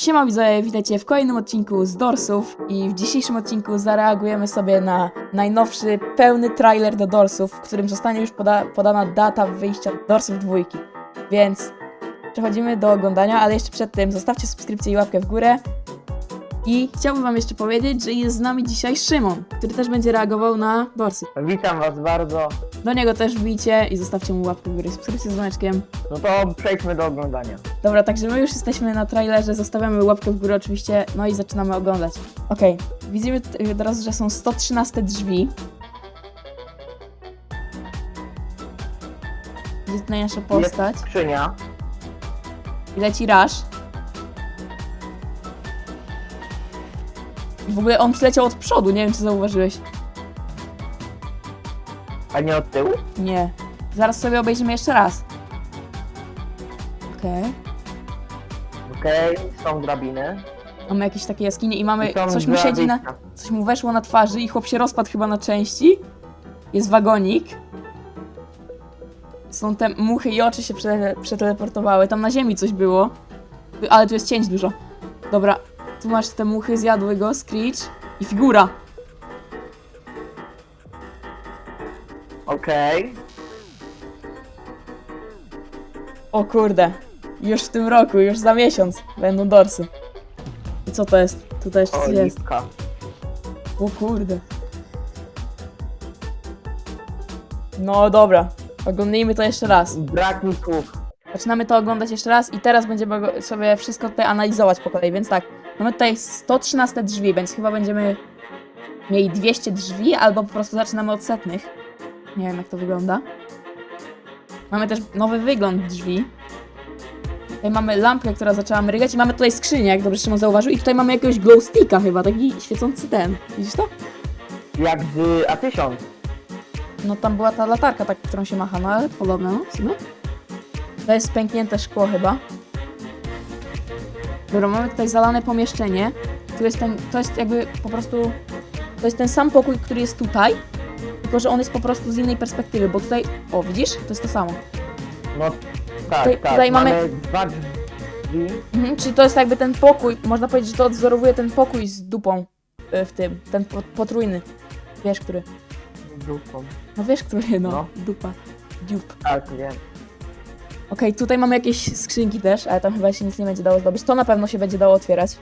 Siema widzowie, witajcie w kolejnym odcinku z Dorsów i w dzisiejszym odcinku zareagujemy sobie na najnowszy, pełny trailer do Dorsów, w którym zostanie już poda podana data wyjścia Dorsów dwójki. Więc przechodzimy do oglądania, ale jeszcze przed tym zostawcie subskrypcję i łapkę w górę. I chciałbym wam jeszcze powiedzieć, że jest z nami dzisiaj Szymon, który też będzie reagował na Dorsy. Witam was bardzo. Do niego też wbijcie i zostawcie mu łapkę w górę subskrypcję z dzwoneczkiem. No to przejdźmy do oglądania. Dobra, także my już jesteśmy na trailerze, zostawiamy łapkę w górę oczywiście, no i zaczynamy oglądać. Okej, widzimy t- teraz, że są 113 drzwi. Jest tutaj nasza postać. Jest skrzynia. I leci Rush. W ogóle on przyleciał od przodu, nie wiem czy zauważyłeś. A nie od tyłu? Nie. Zaraz sobie obejrzymy jeszcze raz. Okej. Okej, są drabiny. Mamy jakieś takie jaskinie i mamy... I są Coś mu dwa siedzi na... wyjścia. Coś mu weszło na twarzy i chłop się rozpadł chyba na części. Jest wagonik. Są te muchy i oczy się prze, przeteleportowały. Tam na ziemi coś było. Ale tu jest cięć dużo. Dobra, tu masz te muchy, zjadły go, Screech i figura. Okej. O kurde. Już w tym roku, już za miesiąc będą dorsy. I co to jest? Tutaj jeszcze O, coś jest. lipka. O kurde. No dobra. Oglądnijmy to jeszcze raz. Brak mi słów. Zaczynamy to oglądać jeszcze raz i teraz będziemy go- sobie wszystko tutaj analizować po kolei, więc tak. Mamy tutaj 113 drzwi, więc chyba będziemy mieli 200 drzwi, albo po prostu zaczynamy od setnych. Nie wiem jak to wygląda. Mamy też nowy wygląd drzwi. Tutaj mamy lampkę, która zaczęła mrygać i mamy tutaj skrzynię, jak dobrze Szymon zauważył. I tutaj mamy jakiegoś glow sticka chyba, taki świecący ten. Widzisz to? Jak z A1000. No tam była ta latarka, tak, którą się macha, no ale podobne, no w sumie. To jest pęknięte szkło chyba. Dobra, mamy tutaj zalane pomieszczenie. Tu jest ten, to jest jakby po prostu, to jest ten sam pokój, który jest tutaj, tylko że on jest po prostu z innej perspektywy, bo tutaj, o widzisz, to jest to samo. No tak, Tutaj- tak. tutaj mamy- dwa drzwi. Mhm, czyli to jest jakby ten pokój, można powiedzieć, że to odwzorowuje ten pokój z dupą y, w tym, ten po- potrójny. Wiesz, który? Dupą. No wiesz, który, no, No. dupa. Dup. Tak, wiem. Okej, tutaj mamy jakieś skrzynki też, ale tam chyba się nic nie będzie dało zdobyć. To na pewno się będzie dało otwierać.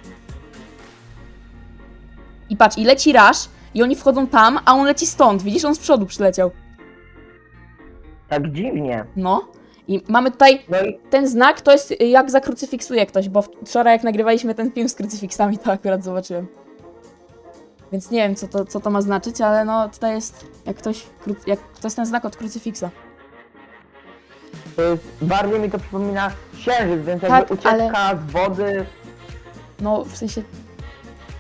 I patrz, i leci Rush, i oni wchodzą tam, a on leci stąd. Widzisz, on z przodu przyleciał. Tak dziwnie. No. I mamy tutaj No i ten znak, to jest jak zakrucyfiksuje ktoś, bo wczoraj jak nagrywaliśmy ten film z krucyfiksami, to akurat zobaczyłem. Więc nie wiem, co to, co to ma znaczyć, ale no tutaj jest jak ktoś, kru- jak, to jest ten znak od krucyfiksa. To jest, bardziej mi to przypomina księżyc, więc Tak, jakby ucieczka z wody. No, w sensie.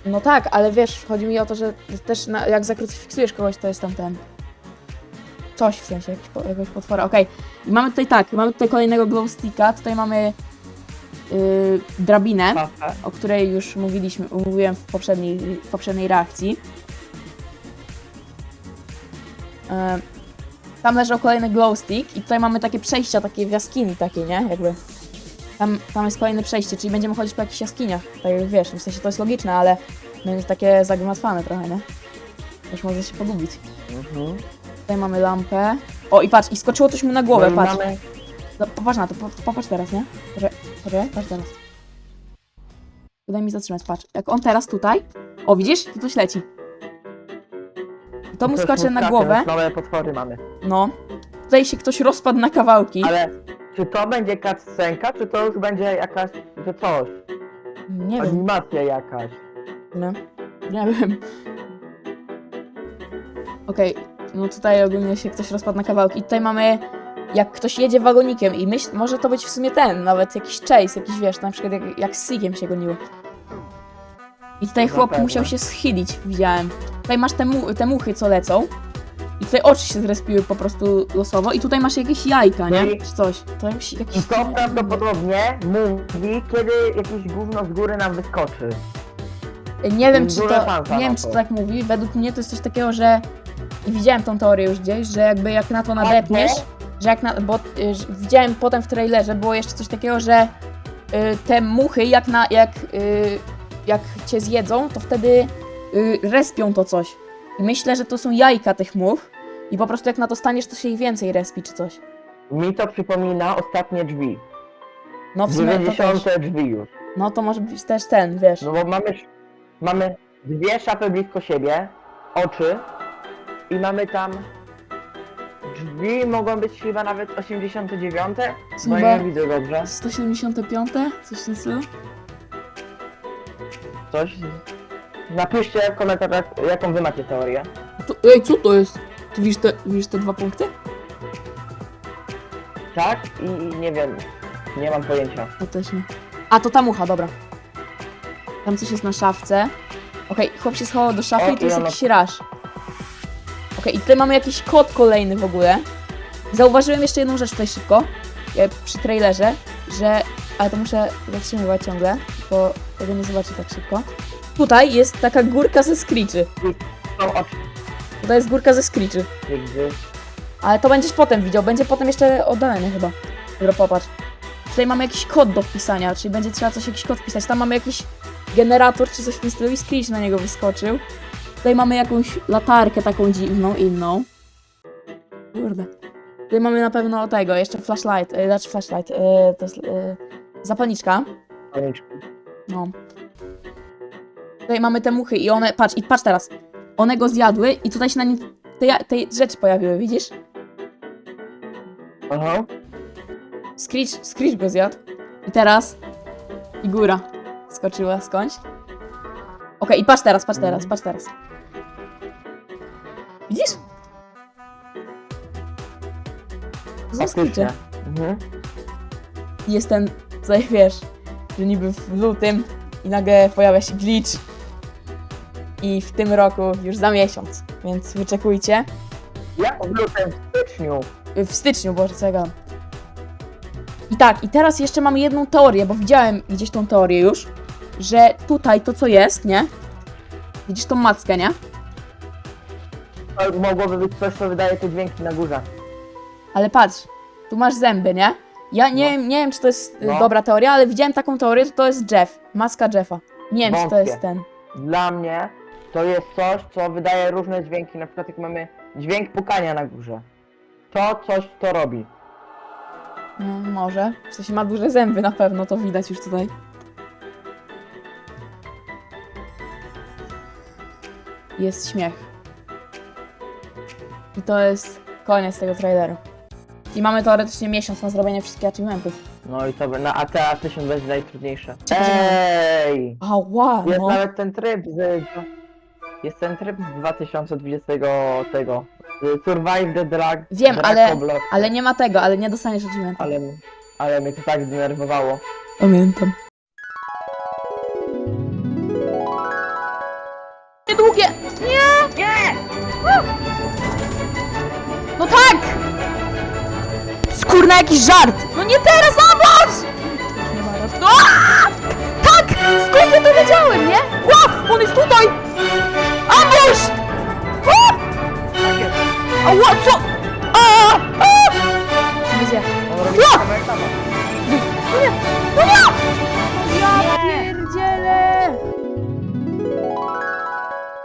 No tak, ale wiesz, chodzi mi o to, że też na, jak zakrucyfiksujesz kogoś, to jest tam ten. Coś w sensie, jakiś, po- jakiegoś potwora. Okej, i mamy tutaj tak, mamy tutaj kolejnego glow sticka, tutaj mamy yy, drabinę, Kafę. o której już mówiliśmy, mówiłem w poprzedniej, w poprzedniej reakcji. Yy, tam leżał kolejny glow stick i tutaj mamy takie przejścia, takie w jaskini takie, nie? Jakby. Tam, tam jest kolejne przejście, czyli będziemy chodzić po jakichś jaskiniach. Tak jak wiesz, w sensie to jest logiczne, ale będzie takie zagmatwane trochę, nie? Też może się pogubić. Mhm. Tutaj mamy lampę. O i patrz, i skoczyło coś mu na głowę, no patrz. mamy No, popatrz na to, po- popatrz teraz, nie? Poczekaj, patrz teraz. Daj mi zatrzymać, patrz. Jak on teraz tutaj, o widzisz, to coś leci. To mu też skacze na muskaty, głowę, Nowe potwory mamy. no. Tutaj się ktoś rozpadł na kawałki. Ale czy to będzie cutscenka, czy to już będzie jakaś, że coś? Nie wiem, Animacja jakaś. no. Nie wiem. Okej, no tutaj ogólnie się ktoś rozpadł na kawałki. I tutaj mamy, jak ktoś jedzie wagonikiem i myśl, może to być w sumie ten, nawet jakiś chase, jakiś wiesz, na przykład jak, jak z Sigiem się goniło. I tutaj Na chłop pewno. musiał się schylić, widziałem. Tutaj masz te, mu te muchy, co lecą. I tutaj oczy się zrespiły po prostu losowo. I tutaj masz jakieś jajka, nie? Czy coś. To jakiś, jakiś... I to prawdopodobnie mówi, kiedy jakieś gówno z góry nam wyskoczy. Nie wiem, czy to. Nie wiem, czy to. tak mówi. Według mnie to jest coś takiego, że. I widziałem tą teorię już gdzieś, że jakby jak na to nadepniesz, że jak na. Bo y, że widziałem potem w trailerze, było jeszcze coś takiego, że te muchy, jak, na, jak, y, jak cię zjedzą, to wtedy y, respią to coś. I myślę, że to są jajka tych much. I po prostu jak na to staniesz, to się ich więcej respi czy coś. Mi to przypomina ostatnie drzwi. No w sumie to też. 90 drzwi już. No to może być też ten, wiesz. No bo mamy, mamy dwie szafy blisko siebie, oczy i mamy tam drzwi, mogą być chyba nawet 89, Są bo chyba ja nie widzę dobrze. 175? Coś w tym stylu? Coś. Napiszcie w komentarzach, jaką wy macie teorię. To, ej, co to jest? Ty widzisz te, widzisz te dwa punkty? Tak? I, i nie wiem, nie mam pojęcia. To też nie. A, to ta mucha, dobra. Tam coś jest na szafce. Okej, chłop się schował do szafy O, i tu jest jakiś raż. Okej, i tutaj mamy jakiś kod kolejny w ogóle. Zauważyłem jeszcze jedną rzecz tutaj szybko, e, przy trailerze, że... Ale to muszę zatrzymywać ciągle, bo tego nie zobaczę tak szybko. Tutaj jest taka górka ze screechy. Są oczy. Tutaj jest górka ze screechy. Gdy... Ale to będziesz potem widział, będzie potem jeszcze oddalenie chyba. Dobra, popatrz. Tutaj mamy jakiś kod do wpisania, czyli będzie trzeba coś, jakiś kod wpisać. Tam mamy jakiś generator czy coś w tym stylu i screech na niego wyskoczył. Tutaj mamy jakąś latarkę taką dziwną, inną. Kurde. Tutaj mamy na pewno tego, jeszcze flashlight, e, znaczy flashlight, e, to jest e, zapalniczka. No. Tutaj mamy te muchy i one, patrz, i patrz teraz. One go zjadły i tutaj się na nim te, te rzeczy pojawiły, widzisz? Aha. Screech, Screech go zjadł. I teraz figura skoczyła skądś. Okej, i patrz teraz, patrz teraz, patrz teraz. Widzisz? Są Faktycznie. Screeche. Mhm. Jest ten, tutaj wiesz, że niby w lutym i nagle pojawia się glitch. I w tym roku już za miesiąc, więc wyczekujcie. Ja lutym, w styczniu. W styczniu, Boże, co ja gadam. I tak, i teraz jeszcze mam jedną teorię, bo widziałem gdzieś tą teorię już, że tutaj to co jest, nie? Widzisz tą mackę, nie? To mogłoby być coś, co wydaje te dźwięki na górze. Ale patrz, tu masz zęby, nie? Ja nie, wiem, nie wiem, czy to jest y, No. dobra teoria, ale widziałem taką teorię, że to jest Jeff, maska Jeffa. Nie wiem, czy to Wątpię. jest ten. Dla mnie to jest coś, co wydaje różne dźwięki. Na przykład jak mamy dźwięk pukania na górze. To coś, co robi. No, może. W sensie ma duże zęby na pewno, to widać już tutaj. Jest śmiech. I to jest koniec tego traileru. I mamy teoretycznie miesiąc na zrobienie wszystkich achievementów. No i to by, na ATA 1000 będzie najtrudniejsze. Czekaj, Ej! Ała, Jest no. nawet ten tryb z... Jest ten tryb z 2020 tego... z Survive the Drag... Wiem, ale, ale nie ma tego, ale nie dostaniesz achievementu. ale... Ale mnie to tak zdenerwowało. Pamiętam. Niedługie! Nie! Nie! No tak! Skurna jakiś żart! No nie teraz, ambush!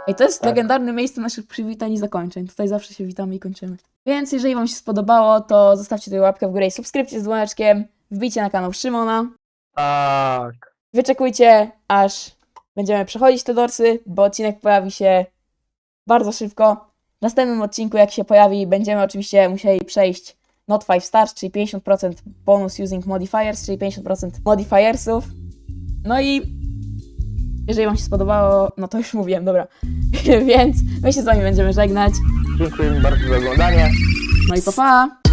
Ej, to jest Tak. legendarne miejsce naszych przywitań i zakończeń. Tutaj zawsze się witamy i kończymy. Więc jeżeli wam się spodobało, to zostawcie tutaj łapkę w górę i subskrypcję z dzwoneczkiem. Wbijcie na kanał Szymona. Tak. Wyczekujcie, aż będziemy przechodzić te dorsy, bo odcinek pojawi się bardzo szybko. W następnym odcinku, jak się pojawi, będziemy oczywiście musieli przejść Not 5 Stars, czyli 50% bonus using modifiers, czyli 50% modifiersów. No i jeżeli Wam się spodobało, no to już mówiłem, dobra. Więc my się z Wami będziemy żegnać. Dziękuję bardzo za oglądanie. No i pa pa!